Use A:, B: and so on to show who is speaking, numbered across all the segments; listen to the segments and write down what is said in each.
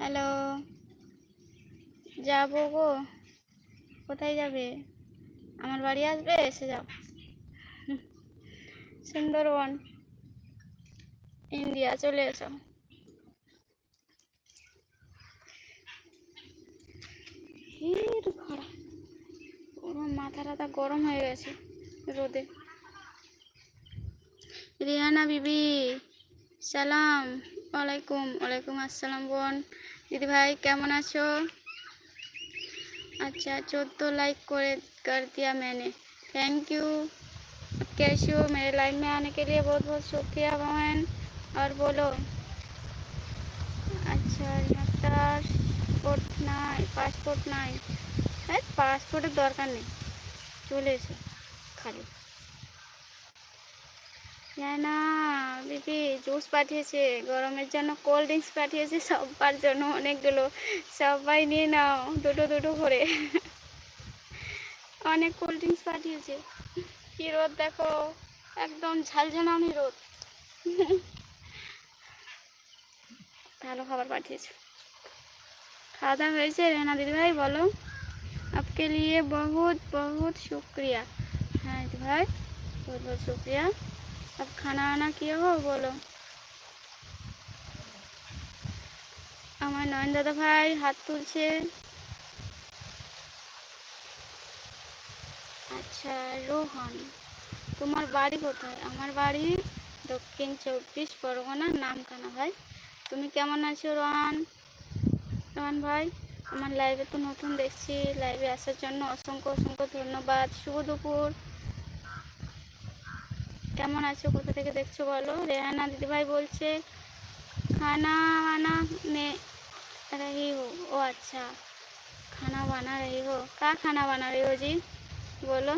A: Hello. যাব গো। কোথায় যাবে? আমার বাড়ি আসবে, এসে যাও সুন্দরবন, ইন্ডিয়া, চলে এসো। মাথা টাথা গরম হয়ে গেছে রোদে। রিহানা বিবি, সালাম। ওয়ালাইকুম ওয়ালাইকুম আসসালাম বোন। দিদি ভাই কেমন আছো अच्छा चौदह लाइक करे कर दिया मैंने थैंक यू कैसे हो मेरे लाइव में आने के लिए बहुत बहुत शुक्रिया बहन और बोलो अच्छा একটা পাসপোর্ট নাই পাসপোর্ট নাই হ্যাঁ পাসপোর্টের দরকার নেই চলে এসো খালি হ্যাঁ না, দিদি জুস পাঠিয়েছে, গরমের জন্য কোল্ড ড্রিঙ্কস পাঠিয়েছে সবার জন্য অনেকগুলো। সবাই নিয়ে নাও, দুটো দুটো করে। অনেক কোল্ড ড্রিঙ্কস পাঠিয়েছে। কি রোদ দেখো, একদম ঝালঝালানি রোদ। ভালো খাবার পাঠিয়েছে। খাওয়া দাওয়া হয়েছে? রেনা দিদিভাই, বলো। আপকে নিয়ে বহুত বহুত শুক্রিয়া। হ্যাঁ দিদিভাই, বহুত বহুত শুক্রিয়া। अब खाना वाना किए हो बोलो আমার নয়ন দাদা ভাই হাত তুলছে আচ্ছা রোহন তোমার বাড়ি কোথায় আমার বাড়ি দক্ষিণ চব্বিশ পরগনা নামখানা ভাই তুমি কেমন আছো রোহান রোহান ভাই আমার লাইভে তো নতুন দেখছি লাইভে আসার জন্য অসংখ্য অসংখ্য ধন্যবাদ শুভ দুপুর কেমন আছো? কোথা থেকে দেখছ বলো? রেহানা দিদিভাই বলছে, খানা বানা মে রহি হো ও আচ্ছা খানা বানা রহি হো কা খানা বানা রহি হো জি? বলো।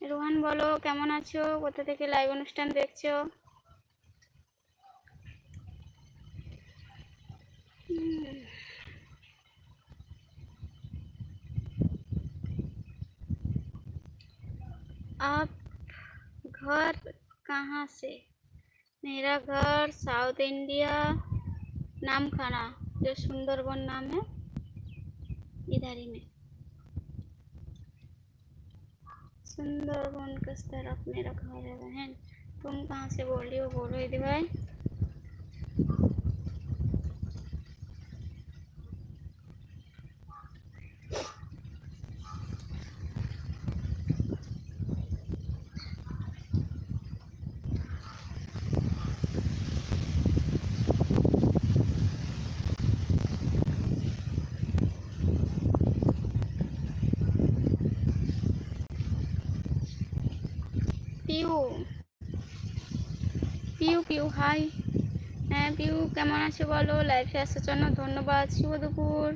A: রোহান বলো, কেমন আছো? কোথা থেকে লাইভ অনুষ্ঠান দেখছ? आप घर कहाँ से? मेरा घर साउथ इंडिया नाम खाना जो सुंदरबन नाम है, इधर ही में। सुंदरबन किस तरफ़ मेरा घर है बहन? तुम कहाँ से बोल रही हो? बोलो दीदी भाई পিউ। পিউ পিউ, হাই। হ্যাঁ পিউ, কেমন আছো বলো? লাইফে আসার জন্য ধন্যবাদ, শুভ দুপুর।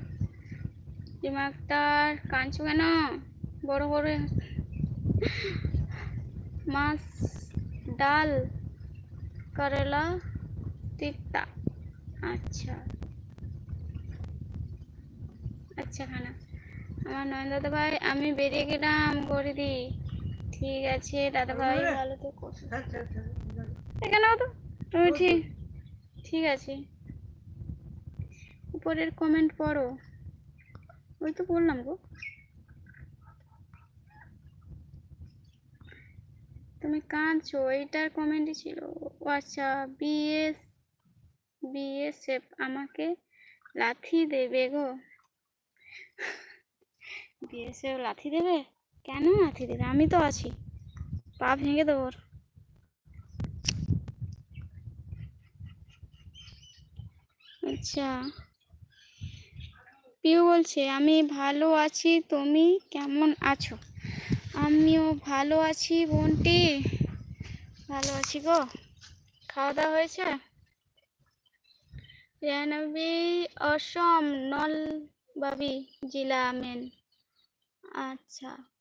A: ডিমাক্টার কাঁদছো কেন? বড় বড় মাছ, ডাল, করলা তিক্তা আচ্ছা। আচ্ছা খানা। আমার নয়ন দাদা ভাই, আমি বেরিয়ে গেলাম করে দিই ঠিক আছে দাদা ভাই ভালো থেকো। এখানে তো তুমি ঠিক ঠিক আছে। উপরের কমেন্ট পড়ো। ওই তো বললাম গো। তুমি কাঁদছো এইটার কমেন্টই ছিল ও আচ্ছা বিএস বিএসএফ আমাকে লাথি দেবে গো। বিএসএফ লাথি দেবে? কেন লাথি দেবে আমি তো আছি। পা ভেঙে দেবো ওর। আচ্ছা। পিউ বলছে, আমি ভালো আছি, তুমি কেমন আছো? আমিও ভালো আছি, বোনটি। ভালো আছি গো। খাওয়া দাওয়া হয়েছে? রেহানবী অসম, নলবাবি, জেলা, মেন। আচ্ছা।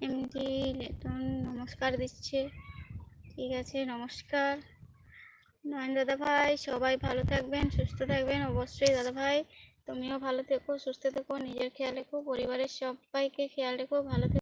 A: এমডি লেটন নমস্কার দিচ্ছে। ঠিক আছে, নমস্কার। নয়ন দাদা ভাই, সবাই ভালো থাকবেন, সুস্থ থাকবেন। অবশ্যই দাদা ভাই, তুমিও ভালো থেকো, সুস্থ থেকো, নিজের খেয়াল রেখো, পরিবারের সবাইকে খেয়াল রেখো, ভালো থেকো।